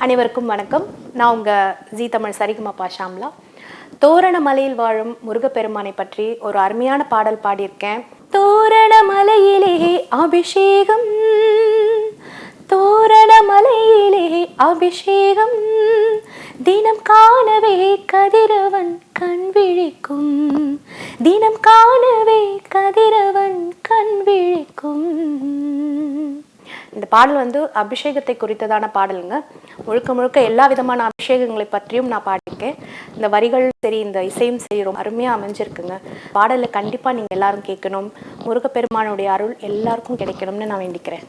அனைவருக்கும் வணக்கம். நான் உங்கள் ஜீ தமிழ் சரிகமப்பா ஷாம்லா. தோரணமலையில் வாழும் முருகப்பெருமானை பற்றி ஒரு அருமையான பாடல் பாடியிருக்கேன். தோரணமலையிலே அபிஷேகம். தோரணமலையிலே அபிஷேகம். தினம் காணவே கதிரவன் கண் விழிக்கும். தினம் காணவே கதிரவன் கண் விழிக்கும். இந்த பாடல் வந்து அபிஷேகத்தை குறித்ததான பாடலுங்க. முழுக்க முழுக்க எல்லா விதமான அபிஷேகங்களை பற்றியும் நான் பாடியிருக்கேன். இந்த வரிகள் சரி இந்த இசையும் சரி ரொம்ப அருமையாக அமைஞ்சிருக்குங்க. பாடலை கண்டிப்பாக நீங்கள் எல்லாரும் கேட்கணும். முருகப்பெருமானுடைய அருள் எல்லாருக்கும் கிடைக்கணும்னு நான் வேண்டிக்கிறேன்.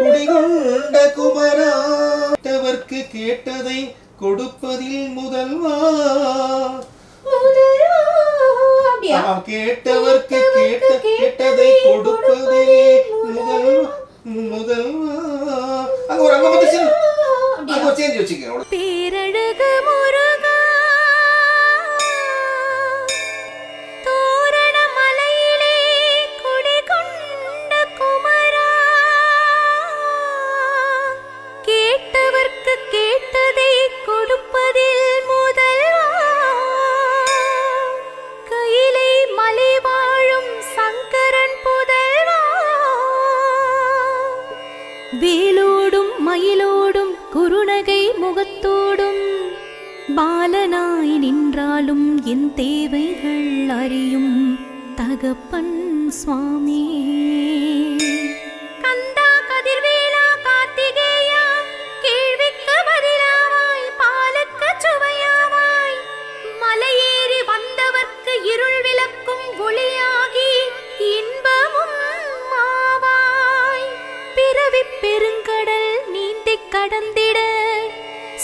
குடிகொண்ட குமராட்டவர்க்கு கேட்டதை கொடுப்பதில் முதல்வா? ஆம், கேட்டவர்க்கு கேட்ட கேட்டதை கொடுப்பதிலே முதல்வா முதல்வா அங்க ஒரு அங்க வந்து சேர்ந்து அங்க ஒரு சேர்ந்து வச்சுக்க அவ்வளவு. பேரழகு வேலோடும் மயிலோடும் குறுநகை முகத்தோடும் பாலனாய் நின்றாலும் என் தேவைகள் அறியும் தகப்பன் சுவாமி. கந்தா கதிர்வேலா கார்த்திகேயா கேள்விக்கு பதிலாவாய் பாலுக்கு சுவையாவாய். மலையேறி வந்தவர்க்கு இருள் விளக்கும் ஒளியாகி இன்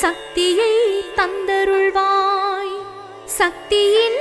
சக்தியை தந்தருள்வாய். சக்தியின்